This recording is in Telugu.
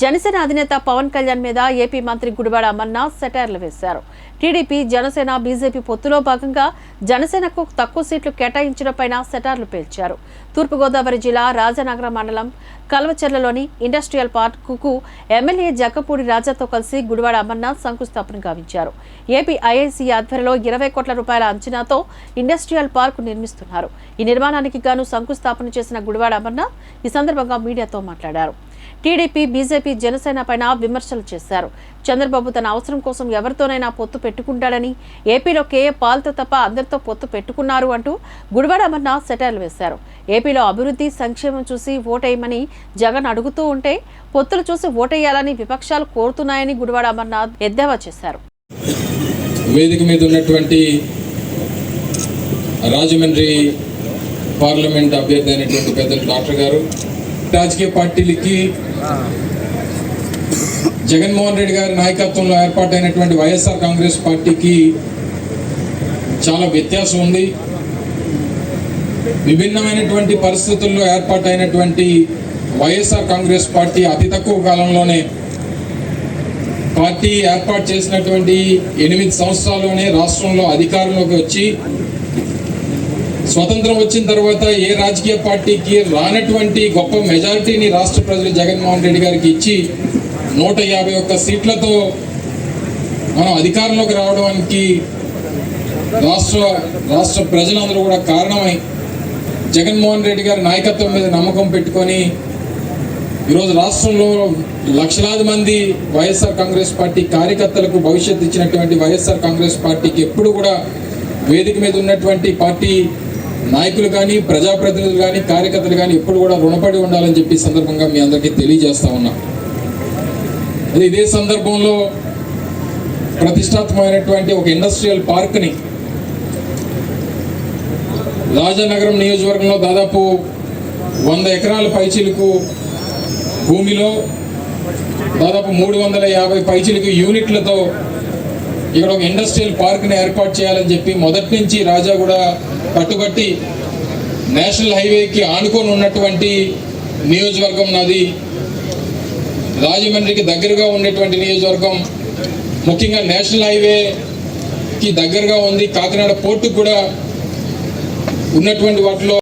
జనసేన అధినేత పవన్ కళ్యాణ్ మీద ఏపీ మంత్రి గుడివాడ అమర్నాథ్ సెటైర్లు వేశారు. టీడీపీ జనసేన బీజేపీ పొత్తులో భాగంగా జనసేనకు తక్కువ సీట్లు కేటాయించడంపై సెటార్లు పేల్చారు. తూర్పుగోదావరి జిల్లా రాజనగర మండలం కల్వచెర్లలోని ఇండస్ట్రియల్ పార్కుకు ఎమ్మెల్యే జక్కపూడి రాజాతో కలిసి గుడివాడ అమర్నాథ్ శంకుస్థాపన గావించారు. ఏపీ ఐఐసీ ఆధ్వర్యంలో ఇరవై కోట్ల రూపాయల అంచనాతో ఇండస్ట్రియల్ పార్క్ నిర్మిస్తున్నారు. ఈ నిర్మాణానికి గాను శంకుస్థాపన చేసిన గుడివాడ అమర్నాథ్ ఈ సందర్భంగా మీడియాతో మాట్లాడారు. టీడీపీ బీజేపీ జనసేన పైన విమర్శలు చేశారు. చంద్రబాబు తన అవసరం కోసం ఎవరితోనైనా పొత్తు పెట్టుకుంటాడని ఏపీలో కేఏ పాల్తో తప్ప అందరితో పొత్తు పెట్టుకున్నారు అంటూ గుడివాడ అమర్నాథ్ సెటైర్లు వేశారు. ఏపీలో అభివృద్ధి సంక్షేమం చూసి ఓటేయమని జగన్ అడుగుతూ ఉంటే పొత్తులు చూసి ఓటేయాలని విపక్షాలు కోరుతున్నాయని గుడివాడ అమర్నాథ్ ఎద్దేవా చేశారు. వేదిక మీద ఉన్నటువంటి రాజమండ్రి పార్లమెంట్ అభ్యర్థి అయినటువంటి పెద్దలు డాక్టర్ గారు రాజకీయ పార్టీలకి జగన్మోహన్ రెడ్డి గారి నాయకత్వంలో ఏర్పాటైనటువంటి వైఎస్ఆర్ కాంగ్రెస్ పార్టీకి చాలా వ్యత్యాసం ఉంది. విభిన్నమైనటువంటి పరిస్థితుల్లో ఏర్పాటైనటువంటి వైఎస్ఆర్ కాంగ్రెస్ పార్టీ అతి తక్కువ కాలంలోనే పార్టీ ఏర్పాటు చేసినటువంటి ఎనిమిది సంవత్సరాల్లోనే రాష్ట్రంలో అధికారంలోకి వచ్చి స్వతంత్రం వచ్చిన తర్వాత ఏ రాజకీయ పార్టీకి రానటువంటి గొప్ప మెజారిటీని రాష్ట్ర ప్రజలు జగన్మోహన్ రెడ్డి గారికి ఇచ్చి నూట యాభై ఒక్క సీట్లతో మనం అధికారంలోకి రావడానికి రాష్ట్ర రాష్ట్ర ప్రజలందరూ కూడా కారణమై జగన్మోహన్ రెడ్డి గారి నాయకత్వం మీద నమ్మకం పెట్టుకొని ఈరోజు రాష్ట్రంలో లక్షలాది మంది వైఎస్ఆర్ కాంగ్రెస్ పార్టీ కార్యకర్తలకు భవిష్యత్తు ఇచ్చినటువంటి వైఎస్ఆర్ కాంగ్రెస్ పార్టీకి ఎప్పుడు కూడా వేదిక మీద ఉన్నటువంటి పార్టీ నాయకులు కానీ ప్రజాప్రతినిధులు కానీ కార్యకర్తలు కానీ ఎప్పుడు కూడా రుణపడి ఉండాలని చెప్పి సందర్భంగా మీ అందరికీ తెలియజేస్తా ఉన్నా. అది ఇదే సందర్భంలో ప్రతిష్టాత్మకమైనటువంటి ఒక ఇండస్ట్రియల్ పార్క్ని రాజానగరం నియోజకవర్గంలో దాదాపు వంద ఎకరాల పైచీలకు భూమిలో దాదాపు మూడు వందల యాభై పైచీలకు యూనిట్లతో ఇక్కడ ఒక ఇండస్ట్రియల్ పార్క్ని ఏర్పాటు చేయాలని చెప్పి మొదటి నుంచి రాజా కూడా పట్టుబట్టి నేషనల్ హైవేకి ఆనుకొని ఉన్నటువంటి నియోజకవర్గం నాది. రాజమండ్రికి దగ్గరగా ఉండేటువంటి నియోజకవర్గం. ముఖ్యంగా నేషనల్ హైవేకి దగ్గరగా ఉంది. కాకినాడ పోర్టు కూడా ఉన్నటువంటి వాటిలో